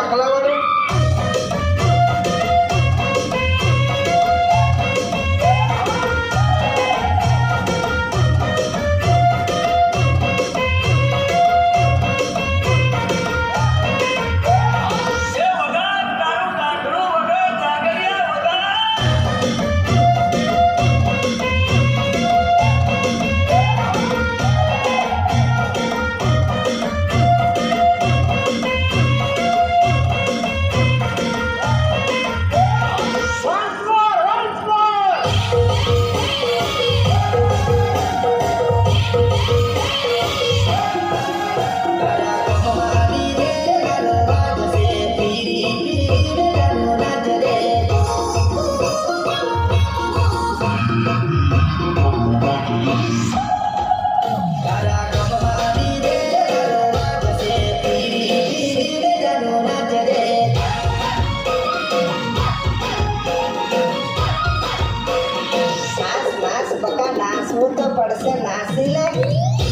টাকলা કરવું તો પડશે નાસી લે